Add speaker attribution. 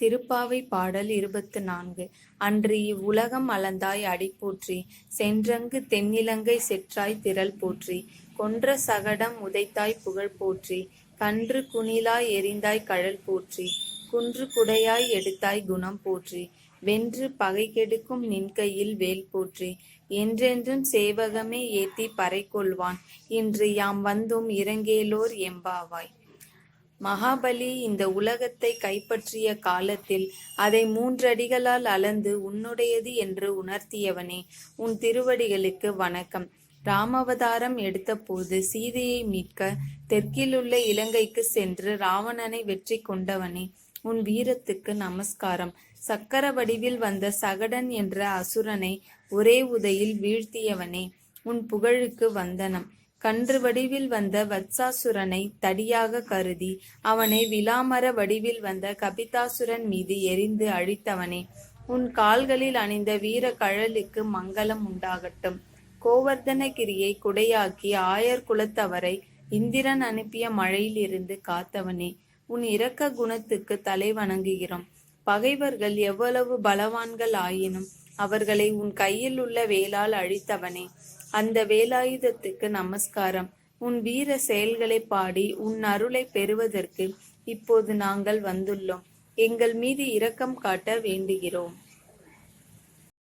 Speaker 1: திருப்பாவை பாடல் இருபத்து நான்கு. அன்று இவ்வுலகம் அளந்தாய் அடி போற்றி சென்றங்கு தென்னிலங்கை செற்றாய் திரள் போற்றி கொன்ற சகடம் உதைத்தாய் புகழ் போற்றி கன்று குணிலாய் எரிந்தாய் கழல் போற்றி குன்று குடையாய் எடுத்தாய் குணம் போற்றி வென்று பகை கெடுக்கும் நின்கையில் வேல் போற்றி என்றென்றும் சேவகமே ஏத்தி பறை கொள்வான் இன்று யாம் வந்தும் இறங்கேலோர் எம்பாவாய். மகாபலி இந்த உலகத்தை கைப்பற்றிய காலத்தில் அதை மூன்றடிகளால் அளந்து உன்னுடையது என்று உணர்த்தியவனே. உன் திருவடிகளுக்கு வணக்கம். ராமவதாரம் எடுத்தபோது சீதையை மீட்க தெற்கிலுள்ள இலங்கைக்கு சென்று ராவணனை வெற்றி கொண்டவனே. உன் வீரத்துக்கு நமஸ்காரம். சக்கர வடிவில் வந்த சகடன் என்ற அசுரனை ஒரே உதையில் வீழ்த்தியவனே. உன் புகழுக்கு வந்தனம். கன்று வடிவில் வந்த வத்சாசுரனை தடியாக கருதி அவனை விலாமர வடிவில் வந்த கபிதாசுரன் மீது எரிந்து அழித்தவனே. உன் கால்களில் அணிந்த வீர கழலுக்கு மங்களம் உண்டாகட்டும். கோவர்தனகிரியை குடையாக்கி ஆயர் குலத்தவரை இந்திரன் அனுப்பிய மழையிலிருந்து காத்தவனே. உன் இரக்க குணத்துக்கு தலை வணங்குகிறோம். பகைவர்கள் எவ்வளவு பலவான்கள் ஆயினும் அவர்களை உன் கையில் உள்ள வேலால் அழித்தவனே. அந்த வேலாயுதத்துக்கு நமஸ்காரம். உன் வீர செயல்களை பாடி உன் அருளை பெறுவதற்கு இப்போது நாங்கள் வந்துள்ளோம். எங்கள் மீது இரக்கம் காட்ட வேண்டுகிறோம்.